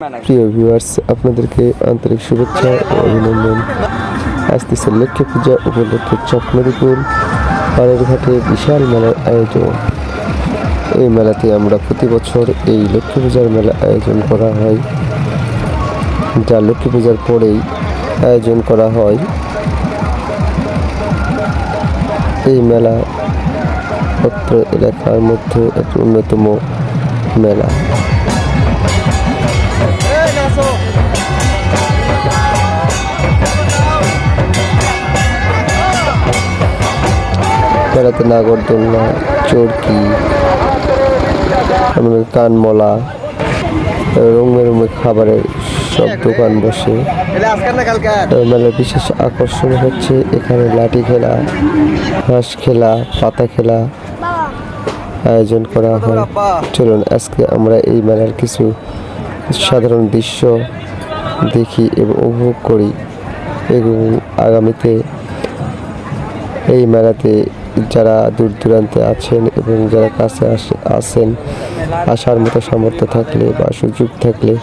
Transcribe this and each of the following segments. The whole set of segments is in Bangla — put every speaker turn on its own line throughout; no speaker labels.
প্রিয় ভিউয়ার্স আপনাদেরকে আন্তরিক শুভেচ্ছা ও অভিনন্দন। আসতেছে লক্ষ্মী পূজা উপলক্ষে চকনদীপুর পাড়ের ঘাটে বিশাল মেলার আয়োজন। এই মেলাতে আমরা প্রতি বছর এই লক্ষ্মী পূজার মেলা আয়োজন করা হয়। যা লক্ষ্মী পূজার পরেই আয়োজন করা হয়। এই মেলা অত্র এলাকার মধ্যে একটি অন্যতম মেলা। মেলাতে নাগরদোলনা, চরকি কানমলা, রঙে রঙে খাবারের সব দোকান বসে। মেলার বিশেষ আকর্ষণ হচ্ছে এখানে লাঠি খেলা, হাঁস খেলা, পাতা খেলা আয়োজন করা হয়। চলুন, আজকে আমরা এই মেলার কিছু সাধারণ দৃশ্য দেখি এবং উপভোগ করি। এবং আগামীতে এই মেলাতে যারা দূর দূরান্তে আছেন এবং যারা কাছে আসে আসেন আসার মতো সামর্থ্য থাকলে বা সুযোগ থাকলে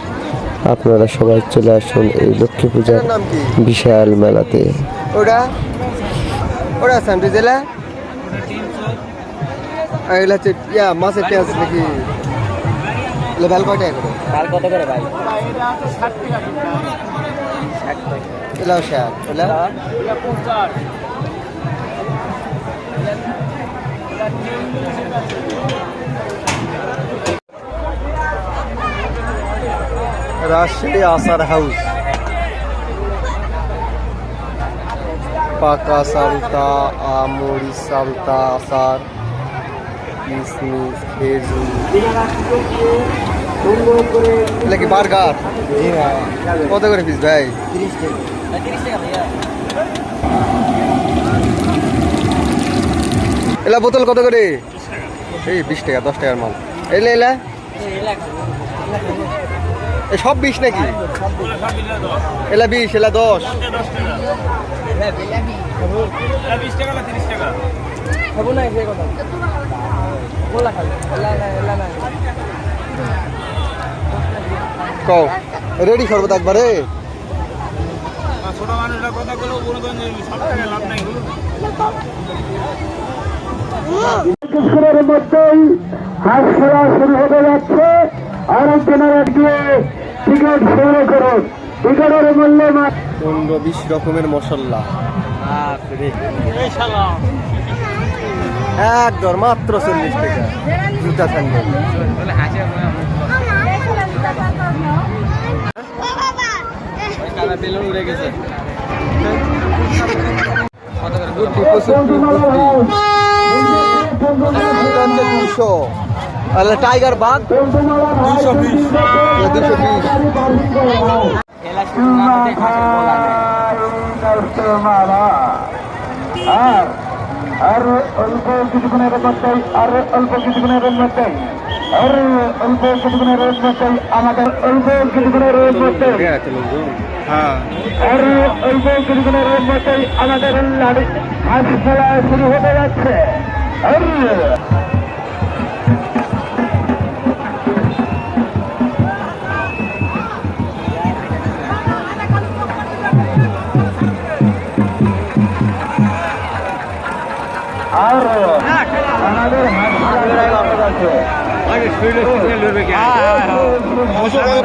আপনারা সবাই চলে আসুন এই লক্ষ্মী পূজার বিশাল মেলাতে।
এগুলা হচ্ছে ইয়া মাছের পেঁয়াজ নাকি? ভালো কয় টাকা করে?
কাল কত করে ভাই?
এলাও ষাট এলা রাজশাহী আসার হাউস। পাকা সালতা, আমরি সালতা আসার কিসমিস, খেজুর। এগুলা কি কত করে পিস ভাই?
তিরিশ টাকা।
এলা বোতল কত করে? এই বিশ টাকা, দশ টাকার মাল। এলে, এলা? সব বিশ নাকি? এলা বিশ, এলা দশ। রেডি সর্বত একবারে?
ছোট মানুষরা কথা বলে লাভ নাই।
কিছুক্ষণের মধ্যেই হাঁস খেলা শুরু হতে যাচ্ছে। অনেকজনের গিয়ে টিকিট সংগ্রহ করুন টিকিটের মূল্য
পনেরো বিশ রকমের মশলা একদম মাত্র চল্লিশ টাকা। জুতা স্যান্ডেল।
উড়ে গেছে
দুশো তাহলে টাইগার বাঘ, দুশো বিশ। দুশো বিশ
আর অল্প কিছুক্ষণের মধ্যেই, আর অল্প কিছুক্ষণের মধ্যেই। আর অল্প কিছুক্ষণের মধ্যেই আমাদের অল্প কিছুক্ষণের মধ্যেই আর অল্প কিছুক্ষণের মধ্যেই আমাদের লাড়ি হাত খেলা শুরু হতে যাচ্ছে। আর।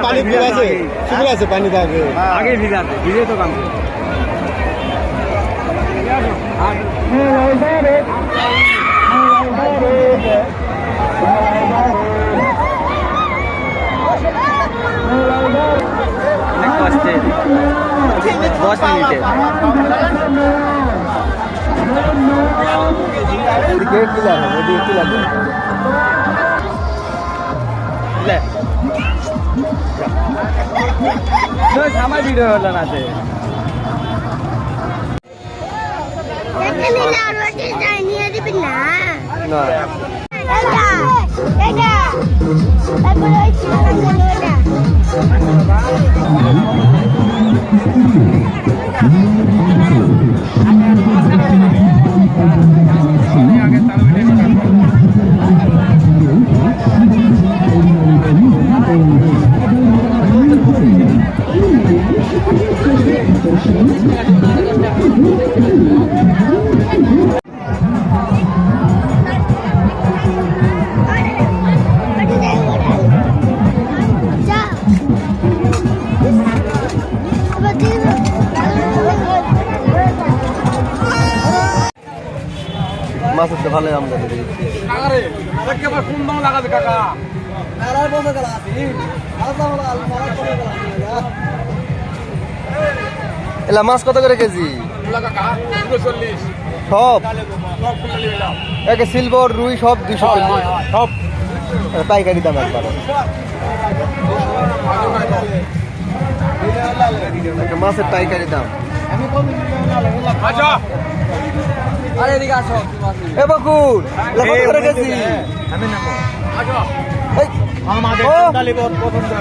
পানি ঠিক আছে ঠিক আছে পানি থাকে
আগে ভিজাতে ভিজে তো কাম অনেক কষ্টে দশ মিনিটে
এদিকে কি লাগে এদিকে
લે
તો સામા બી રહ્યો લના
છે
કેટલી લાડવા છે જાણી હતી પેલા
ના
মাছ হচ্ছে ভালোই আমদানি। এলা মাছ কত করে কেজি? সব? একে সিলভার রুই সব দুইশো
সব।
পাইকারি দাম একবার। মাছের পাইকারি দাম।
আচ্ছা।
আরে এদিকে আসো।
এ বকুল লেখো করে গেছি
আমি নামো আসো।
এই আমাদের কালী বড় পছন্দ